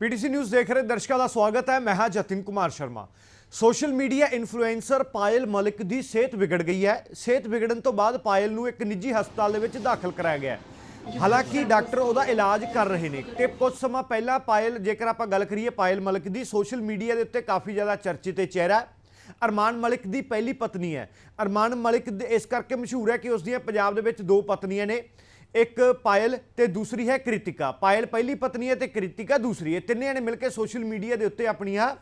PTC news ਦੇਖ ਰਹੇ ਦਰਸ਼ਕਾਂ ਦਾ ਸਵਾਗਤ ਹੈ। ਮੈਂ ਹਾਂ Jatin Kumar Sharma. Social media influencer Payal Malik ਦੀ ਸਿਹਤ ਵਿਗੜ ਗਈ ਹੈ। ਸਿਹਤ ਵਿਗੜਨ ਤੋਂ ਬਾਅਦ ਪਾਇਲ ਨੂੰ ਇੱਕ ਨਿੱਜੀ ਹਸਪਤਾਲ ਦੇ ਵਿੱਚ ਦਾਖਲ ਕਰਾਇਆ ਗਿਆ ਹੈ। ਹਾਲਾਂਕਿ ਡਾਕਟਰ ਉਹਦਾ ਇਲਾਜ ਕਰ ਰਹੇ ਨੇ ਤੇ ਕੁਝ ਸਮਾਂ ਪਹਿਲਾਂ ਪਾਇਲ, ਜੇਕਰ ਆਪਾਂ ਗੱਲ ਕਰੀਏ ਪਾਇਲ ਮਲਿਕ ਦੀ, ਸੋਸ਼ਲ ਮੀਡੀਆ ਦੇ ਉੱਤੇ ਕਾਫੀ ਜ਼ਿਆਦਾ ਚਰਚਿਤ ਚਿਹਰਾ ਹੈ। ਅਰਮਾਨ ਮਲਿਕ ਦੀ ਪਹਿਲੀ ਪਤਨੀ ਹੈ। ਅਰਮਾਨ ਮਲਿਕ ਇਸ ਕਰਕੇ ਮਸ਼ਹੂਰ ਹੈ ਕਿ ਉਸ ਦੀਆਂ ਪੰਜਾਬ ਦੇ ਵਿੱਚ ਦੋ ਪਤਨੀਆਂ ਨੇ। ਇੱਕ ਪਾਇਲ ਤੇ ਦੂਸਰੀ ਹੈ ਕ੍ਰਿਤਿਕਾ। ਪਾਇਲ ਪਹਿਲੀ ਪਤਨੀ ਹੈ ਤੇ ਕ੍ਰਿਤਿਕਾ ਦੂਸਰੀ ਹੈ। ਤਿੰਨੇ ਨੇ ਮਿਲ ਕੇ ਸੋਸ਼ਲ ਮੀਡੀਆ ਦੇ ਉੱਤੇ ਆਪਣੀਆਂ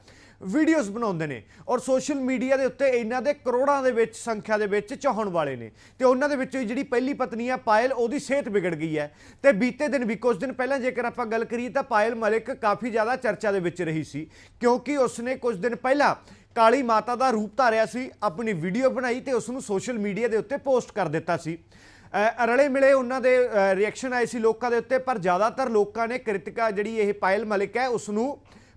ਵੀਡੀਓਜ਼ ਬਣਾਉਂਦੇ ਨੇ ਔਰ ਸੋਸ਼ਲ ਮੀਡੀਆ ਦੇ ਉੱਤੇ ਇਹਨਾਂ ਦੇ ਕਰੋੜਾਂ ਦੇ ਵਿੱਚ ਸੰਖਿਆ ਦੇ ਵਿੱਚ ਚਾਹਣ ਵਾਲੇ ਨੇ। ਤੇ ਉਹਨਾਂ ਦੇ ਵਿੱਚੋਂ ਹੀ ਜਿਹੜੀ ਪਹਿਲੀ ਪਤਨੀ ਹੈ ਪਾਇਲ, ਉਹਦੀ ਸਿਹਤ ਵਿਗੜ ਗਈ ਹੈ। ਤੇ ਬੀਤੇ ਦਿਨ ਵੀ ਕੁਝ ਦਿਨ ਪਹਿਲਾਂ ਜੇਕਰ ਆਪਾਂ ਗੱਲ ਕਰੀਏ ਤਾਂ ਪਾਇਲ ਮਲਿਕ ਕਾਫੀ ਜ਼ਿਆਦਾ ਚਰਚਾ ਦੇ ਵਿੱਚ ਰਹੀ ਸੀ, ਕਿਉਂਕਿ ਉਸਨੇ ਕੁਝ ਦਿਨ ਪਹਿਲਾਂ ਕਾਲੀ ਮਾਤਾ ਦਾ ਰੂਪ ਧਾਰਿਆ ਸੀ, ਆਪਣੀ ਵੀਡੀਓ ਬਣਾਈ ਤੇ ਉਸ ਨੂੰ ਸੋਸ਼ਲ ਮੀਡੀਆ ਦੇ ਉੱਤੇ ਪੋਸਟ ਕਰ ਦਿੱਤਾ ਸੀ। ਰਲੇ ਮਿਲੇ ਉਹਨਾਂ ਦੇ ਰਿਐਕਸ਼ਨ ਆਏ ਸੀ ਲੋਕਾਂ ਦੇ ਉੱਤੇ, ਪਰ ਜ਼ਿਆਦਾਤਰ ਲੋਕਾਂ ਨੇ ਕ੍ਰਿਤਿਕਾ ਜਿਹੜੀ ਇਹ ਪਾਇਲ ਮਲਿਕ ਹੈ ਉਸ ਨੂੰ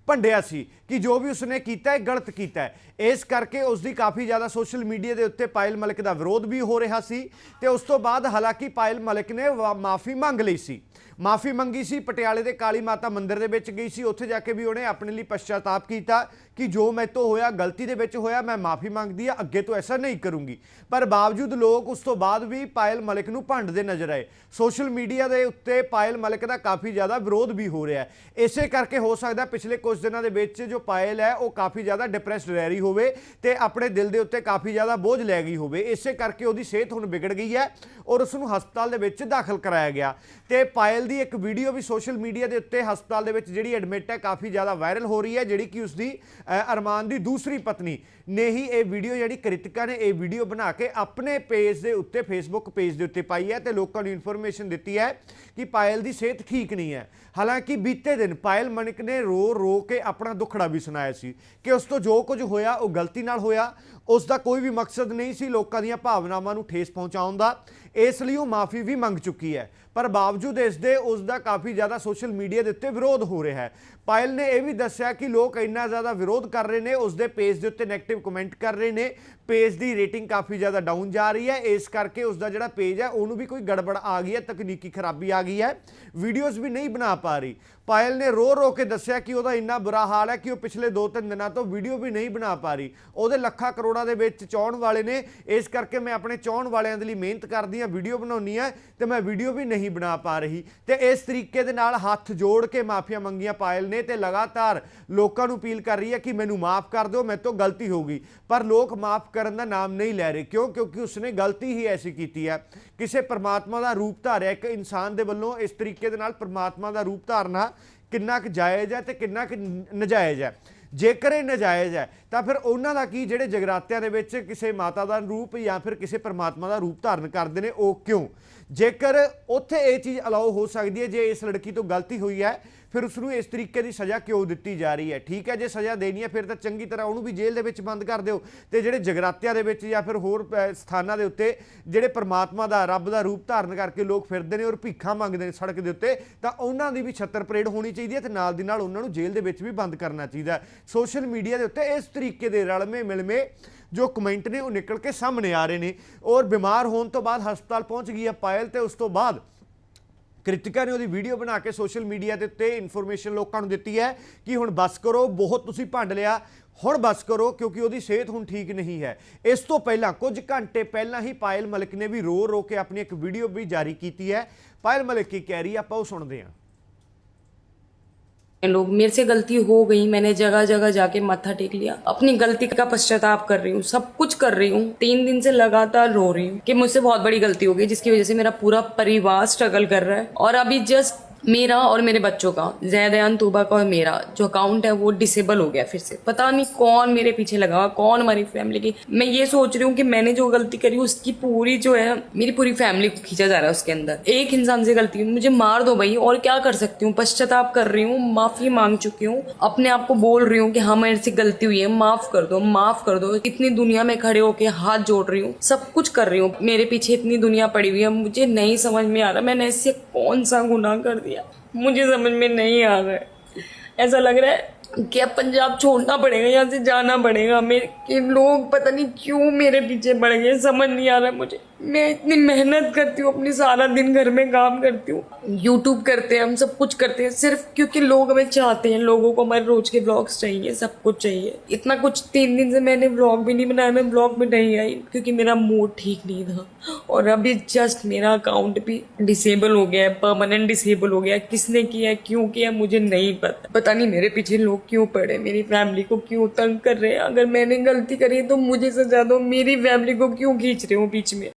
ਭੰਡਿਆ ਸੀ ਕਿ ਜੋ ਵੀ ਉਸਨੇ ਕੀਤਾ ਹੈ, ਗਲਤ ਕੀਤਾ ਹੈ। ਇਸ ਕਰਕੇ ਉਸ ਦੀ ਕਾਫੀ ਜ਼ਿਆਦਾ ਸੋਸ਼ਲ ਮੀਡੀਆ ਦੇ ਉੱਤੇ ਪਾਇਲ ਮਲਿਕ ਦਾ ਵਿਰੋਧ ਵੀ ਹੋ ਰਿਹਾ ਸੀ ਤੇ ਉਸ ਤੋਂ ਬਾਅਦ ਹਾਲਾਂਕਿ ਪਾਇਲ ਮਲਿਕ ਨੇ ਮਾਫੀ ਮੰਗ ਲਈ ਸੀ। ਮਾਫੀ ਮੰਗੀ ਸੀ, ਪਟਿਆਲੇ ਦੇ ਕਾਲੀ ਮਾਤਾ ਮੰਦਿਰ ਦੇ ਵਿੱਚ ਗਈ ਸੀ। ਉੱਥੇ ਜਾ ਕੇ ਵੀ ਉਹਨੇ ਆਪਣੇ ਲਈ ਪਛਤਾਤਾਪ ਕੀਤਾ ਕਿ ਜੋ ਮੈਂ ਤੋਂ ਹੋਇਆ, ਗਲਤੀ ਦੇ ਵਿੱਚ ਹੋਇਆ, ਮੈਂ ਮਾਫੀ ਮੰਗਦੀ ਆ ਅੱਗੇ ਤੋਂ ਐਸਾ ਨਹੀਂ ਕਰੂੰਗੀ। ਪਰ ਬਾਵਜੂਦ ਲੋਕ ਉਸ ਤੋਂ ਬਾਅਦ ਵੀ ਪਾਇਲ ਮਲਿਕ ਨੂੰ ਭੰਡਦੇ ਨਜ਼ਰ ਆਏ। ਸੋਸ਼ਲ ਮੀਡੀਆ ਦੇ ਉੱਤੇ ਪਾਇਲ ਮਲਿਕ ਦਾ ਕਾਫੀ ਜ਼ਿਆਦਾ ਵਿਰੋਧ ਵੀ ਹੋ ਰਿਹਾ ਹੈ। ਇਸੇ ਕਰਕੇ ਹੋ ਸਕਦਾ ਪਿਛਲੇ ਕੁਝ ਉਸ ਦਿਨਾਂ ਦੇ ਵਿੱਚ ਜੋ ਪਾਇਲ ਹੈ, ਉਹ ਕਾਫੀ ਜ਼ਿਆਦਾ ਡਿਪਰੈਸਡ ਰਹਿ ਰਹੀ ਹੋਵੇ ਤੇ ਆਪਣੇ ਦਿਲ ਦੇ ਉੱਤੇ ਕਾਫੀ ਜ਼ਿਆਦਾ ਬੋਝ ਲੈ ਗਈ ਹੋਵੇ। ਇਸੇ ਕਰਕੇ ਉਹਦੀ ਸਿਹਤ ਹੁਣ ਵਿਗੜ ਗਈ ਹੈ ਔਰ ਉਸ ਨੂੰ ਹਸਪਤਾਲ ਦੇ ਵਿੱਚ ਦਾਖਲ ਕਰਾਇਆ ਗਿਆ। ਤੇ ਪਾਇਲ ਦੀ ਇੱਕ ਵੀਡੀਓ ਵੀ ਸੋਸ਼ਲ ਮੀਡੀਆ ਦੇ ਉੱਤੇ ਹਸਪਤਾਲ ਦੇ ਵਿੱਚ ਜਿਹੜੀ ਐਡਮਿਟ ਹੈ, ਕਾਫੀ ਜ਼ਿਆਦਾ ਵਾਇਰਲ ਹੋ ਰਹੀ ਹੈ, ਜਿਹੜੀ ਕਿ ਉਸ ਦੀ ਅਰਮਾਨ ਦੀ ਦੂਸਰੀ ਪਤਨੀ ਨੇ ਹੀ ਇਹ ਵੀਡੀਓ ਜਿਹੜੀ ਕ੍ਰਿਤਿਕਾ ਨੇ ਇਹ ਵੀਡੀਓ ਬਣਾ ਕੇ ਆਪਣੇ ਪੇਜ ਦੇ ਉੱਤੇ ਫੇਸਬੁੱਕ ਪੇਜ ਦੇ ਉੱਤੇ ਪਾਈ ਹੈ ਤੇ ਲੋਕਾਂ ਨੂੰ ਇਨਫੋਰਮੇਸ਼ਨ ਦਿੱਤੀ ਹੈ ਕਿ ਪਾਇਲ ਦੀ ਸਿਹਤ ਠੀਕ ਨਹੀਂ ਹੈ। ਹਾਲਾਂਕਿ ਬੀਤੇ ਦਿਨ ਪਾਇਲ ਮਣਿਕ ਨੇ ਰੋ ਰੋ ਕੇ ਆਪਣਾ ਦੁੱਖੜਾ ਵੀ ਸੁਣਾਇਆ ਸੀ ਕਿ ਉਸ ਤੋਂ ਜੋ ਕੁਝ ਹੋਇਆ ਉਹ ਗਲਤੀ ਨਾਲ ਹੋਇਆ ਉਸ ਦਾ ਕੋਈ ਵੀ ਮਕਸਦ ਨਹੀਂ ਸੀ ਲੋਕਾਂ ਦੀਆਂ ਭਾਵਨਾਵਾਂ ਨੂੰ ਠੇਸ ਪਹੁੰਚਾਉਣ ਦਾ। ਇਸ ਲਈ ਉਹ ਮਾਫੀ ਵੀ ਮੰਗ ਚੁੱਕੀ ਹੈ। ਪਰ ਬਾਵਜੂਦ ਇਸ ਦੇ ਉਸ ਦਾ ਕਾਫੀ ਜ਼ਿਆਦਾ ਸੋਸ਼ਲ ਮੀਡੀਆ ਦੇ ਉੱਤੇ ਵਿਰੋਧ ਹੋ ਰਿਹਾ ਹੈ। ਪਾਇਲ ਨੇ ਇਹ ਵੀ ਦੱਸਿਆ ਕਿ ਲੋਕ ਇੰਨਾ ਜ਼ਿਆਦਾ ਵਿਰੋਧ ਕਰ ਰਹੇ ਨੇ ਉਸ ਦੇ ਪੇਜ ਦੇ ਉੱਤੇ 네ਗੇਟਿਵ ਕਮੈਂਟ ਕਰ ਰਹੇ ਨੇ। ਪੇਜ ਦੀ ਰੇਟਿੰਗ ਕਾਫੀ ਜ਼ਿਆਦਾ ਡਾਊਨ ਜਾ ਰਹੀ ਹੈ। ਇਸ ਕਰਕੇ ਉਸ ਦਾ ਜਿਹੜਾ ਪੇਜ ਹੈ, ਉਹਨੂੰ ਵੀ ਕੋਈ ਗੜਬੜ ਆ ਗਈ ਹੈ, ਤਕਨੀਕੀ ਖਰਾਬੀ ਆ ਗਈ ਹੈ। ਵੀਡੀਓਜ਼ ਵੀ ਨਹੀਂ ਬਣਾ ਪਾ ਰਹੀ। ਪਾਇਲ ਨੇ ਰੋ ਰੋ ਕੇ ਦੱਸਿਆ ਕਿ ਉਹਦਾ ਇੰਨਾ ਬੁਰਾ ਹਾਲ ਹੈ ਕਿ ਉਹ ਪਿਛਲੇ 2-3 ਦਿਨਾਂ ਤੋਂ ਵੀਡੀਓ ਵੀ ਨਹੀਂ ਬਣਾ ਪਾ ਰਹੀ। ਉਹਦੇ ਲੱਖਾਂ ਕਰੋੜ ਦੇ ਵਿੱਚ ਚਾਹਣ ਵਾਲੇ ਨੇ। ਇਸ ਕਰਕੇ ਮੈਂ ਆਪਣੇ ਚਾਹਣ ਵਾਲਿਆਂ ਦੇ ਲਈ ਮਿਹਨਤ ਕਰਦੀ ਹਾਂ, ਵੀਡੀਓ ਬਣਾਉਣੀ ਹੈ ਤੇ ਮੈਂ ਵੀਡੀਓ ਵੀ ਨਹੀਂ ਬਣਾ ਪਾ ਰਹੀ। ਤੇ ਇਸ ਤਰੀਕੇ ਦੇ ਨਾਲ ਹੱਥ ਜੋੜ ਕੇ ਮਾਫੀਆਂ ਮੰਗੀਆਂ ਪਾਇਲ ਨੇ ਤੇ ਲਗਾਤਾਰ ਲੋਕਾਂ ਨੂੰ ਅਪੀਲ ਕਰ ਰਹੀ ਹੈ ਕਿ ਮੈਨੂੰ ਮਾਫ ਕਰ ਦਿਓ, ਮੇਰੇ ਤੋਂ ਗਲਤੀ ਹੋ ਗਈ। ਪਰ ਲੋਕ ਮਾਫ ਕਰਨ ਦਾ ਨਾਮ ਨਹੀਂ ਲੈ ਰਹੇ। ਕਿਉਂ? ਕਿਉਂਕਿ ਉਸਨੇ ਗਲਤੀ ਹੀ ਐਸੀ ਕੀਤੀ ਹੈ। ਕਿਸੇ ਪਰਮਾਤਮਾ ਦਾ ਰੂਪ ਧਾਰਿਆ, ਇੱਕ ਇਨਸਾਨ ਦੇ ਵੱਲੋਂ ਇਸ ਤਰੀਕੇ ਦੇ ਨਾਲ ਪਰਮਾਤਮਾ ਦਾ ਰੂਪ ਧਾਰਨਾ ਕਿੰਨਾ ਕੁ ਜਾਇਜ਼ ਹੈ ਤੇ ਕਿੰਨਾ ਕੁ ਨ- ਨਜਾਇਜ਼ ਹੈ। ਜੇਕਰ ਇਹ ਨਜਾਇਜ਼ ਹੈ, ਤਾਂ ਫਿਰ ਉਹਨਾਂ ਦਾ ਕੀ, ਜਿਹੜੇ ਜਗਰਾਤਿਆਂ ਦੇ ਵਿੱਚ ਕਿਸੇ ਮਾਤਾ ਦਾ ਰੂਪ ਜਾਂ ਫਿਰ ਕਿਸੇ ਪਰਮਾਤਮਾ ਦਾ ਰੂਪ ਧਾਰਨ ਕਰਦੇ ਨੇ, ਉਹ ਕਿਉਂ? ਜੇਕਰ ਉੱਥੇ ਇਹ ਚੀਜ਼ ਅਲਾਉ ਹੋ ਸਕਦੀ ਹੈ, ਜੇ ਇਸ ਲੜਕੀ ਤੋਂ ਗਲਤੀ ਹੋਈ ਹੈ, ਫਿਰ ਉਸ ਨੂੰ ਇਸ ਤਰੀਕੇ ਦੀ ਸਜ਼ਾ ਕਿਉਂ ਦਿੱਤੀ ਜਾ ਰਹੀ ਹੈ? ਠੀਕ ਹੈ, ਜੇ ਸਜ਼ਾ ਦੇਣੀ ਹੈ, ਫਿਰ ਤਾਂ ਚੰਗੀ ਤਰ੍ਹਾਂ ਉਹਨੂੰ ਵੀ ਜੇਲ੍ਹ ਦੇ ਵਿੱਚ ਬੰਦ ਕਰ ਦਿਓ ਤੇ ਜਿਹੜੇ ਜਗਰਾਤਿਆਂ ਦੇ ਵਿੱਚ ਜਾਂ ਫਿਰ ਹੋਰ ਸਥਾਨਾਂ ਦੇ ਉੱਤੇ ਜਿਹੜੇ ਪਰਮਾਤਮਾ ਦਾ, ਰੱਬ ਦਾ ਰੂਪ ਧਾਰਨ ਕਰਕੇ ਲੋਕ ਫਿਰਦੇ ਨੇ ਔਰ ਭੀਖਾਂ ਮੰਗਦੇ ਨੇ ਸੜਕ ਦੇ ਉੱਤੇ, ਤਾਂ ਉਹਨਾਂ ਦੀ ਵੀ ਛੱਤਰ ਪਰੇਡ ਹੋਣੀ ਚਾਹੀਦੀ ਹੈ ਤੇ ਨਾਲ ਦੀ ਨਾਲ ਉਹਨਾਂ ਨੂੰ ਜੇਲ੍ਹ ਦੇ ਵਿੱਚ ਵੀ ਬੰਦ ਕਰਨਾ ਚਾਹੀਦਾ ਸੋਸ਼ਲ ਮੀਡੀਆ ਦੇ ਉੱਤੇ ਇਸ ਤਰੀਕੇ ਦੇ ਰਲਵੇਂ ਮਿਲਵੇਂ ਜੋ ਕਮੈਂਟ ਨੇ ਉਹ ਨਿਕਲ ਕੇ ਸਾਹਮਣੇ ਆ ਰਹੇ ਨੇ ਔਰ ਬਿਮਾਰ ਹੋਣ ਤੋਂ ਬਾਅਦ ਹਸਪਤਾਲ ਪਹੁੰਚ ਗਈ ਹੈ ਪਾਇਲ ਤੇ ਉਸ ਤੋਂ ਬਾਅਦ ਕ੍ਰਿਤਿਕਾ ਨੇ ਉਹਦੀ ਵੀਡੀਓ ਬਣਾ ਕੇ ਸੋਸ਼ਲ ਮੀਡੀਆ ਦੇ ਉੱਤੇ ਇਨਫੋਰਮੇਸ਼ਨ ਲੋਕਾਂ ਨੂੰ ਦਿੱਤੀ ਹੈ ਕਿ ਹੁਣ ਬਸ ਕਰੋ, ਬਹੁਤ ਤੁਸੀਂ ਭੰਡ ਲਿਆ, ਹੁਣ ਬਸ ਕਰੋ ਕਿਉਂਕਿ ਉਹਦੀ ਸਿਹਤ ਹੁਣ ਠੀਕ ਨਹੀਂ ਹੈ। ਇਸ ਤੋਂ ਪਹਿਲਾਂ ਕੁਝ ਘੰਟੇ ਪਹਿਲਾਂ ਹੀ ਪਾਇਲ ਮਲਿਕ ਨੇ ਵੀ ਰੋ ਰੋ ਕੇ ਆਪਣੀ ਇੱਕ ਵੀਡੀਓ ਵੀ ਜਾਰੀ ਕੀਤੀ ਹੈ। ਪਾਇਲ ਮਲਿਕ ਕੀ ਕਹਿ ਰਹੀ ਹੈ, ਆਪਾਂ ਉਹ ਸੁਣਦੇ ਹਾਂ। लोग। मेरे से गलती हो गई, मैंने जगह जगह जाके माथा टेक लिया। अपनी गलती का पश्चाताप कर रही हूँ, सब कुछ कर रही हूँ। तीन दिन से लगातार रो रही हूँ कि मुझसे बहुत बड़ी गलती हो गई, जिसकी वजह से मेरा पूरा परिवार स्ट्रगल कर रहा है। और अभी जस्ट मेरा और मेरे बच्चों का जैदयान तूबा का और मेरा, जो अकाउंट है वो डिसेबल हो गया फिर से। पता नहीं कौन मेरे पीछे लगा हुआ, कौन हमारी फैमिली की। मैं ये सोच रही हूँ कि मैंने जो गलती करी, उसकी पूरी जो है, मेरी पूरी फैमिली को खींचा जा रहा है उसके अंदर। एक इंसान से गलती हुई, मुझे मार दो भाई, और क्या कर सकती हूँ? पश्चाताप कर रही हूँ, माफ़ी मांग चुकी हूँ। अपने आप को बोल रही हूँ कि हाँ मेरे से गलती हुई है, माफ़ कर दो, माफ़ कर दो। इतनी दुनिया में खड़े होके हाथ जोड़ रही हूँ, सब कुछ कर रही हूँ। मेरे पीछे इतनी दुनिया पड़ी हुई है, मुझे नहीं समझ में आ रहा, मैंने ऐसे कौन सा गुनाह कर दिया मुझे समझ में नहीं आ रहा है ऐसा लग रहा है कि अब पंजाब छोड़ना पड़ेगा, यहाँ से जाना पड़ेगा। मेरे कि लोग पता नहीं क्यों मेरे पीछे पड़ गए, समझ नहीं आ रहा मुझे। मैं इतनी मेहनत करती हूँ, अपनी सारा दिन घर में काम करती हूँ। यूट्यूब करते हैं, हम सब कुछ करते हैं, सिर्फ़ क्योंकि लोग हमें चाहते हैं, लोगों को हमारे रोज के ब्लॉग्स चाहिए, सब कुछ चाहिए। इतना कुछ तीन दिन से मैंने ब्लॉग भी नहीं बनाया, मैं ब्लॉग में नहीं आई, क्योंकि मेरा मूड ठीक नहीं था। और अभी जस्ट मेरा अकाउंट भी डिसेबल हो गया है परमानेंट डिसेबल हो गया किसने किया, क्यों किया, मुझे नहीं पता। पता नहीं, मेरे पीछे लोग क्यों पड़े मेरी फैमिली को क्यों तंग कर रहे हैं अगर मैंने गलती करी है तो मुझे सजा दो मेरी फैमिली को क्यों खींच रहे हो बीच में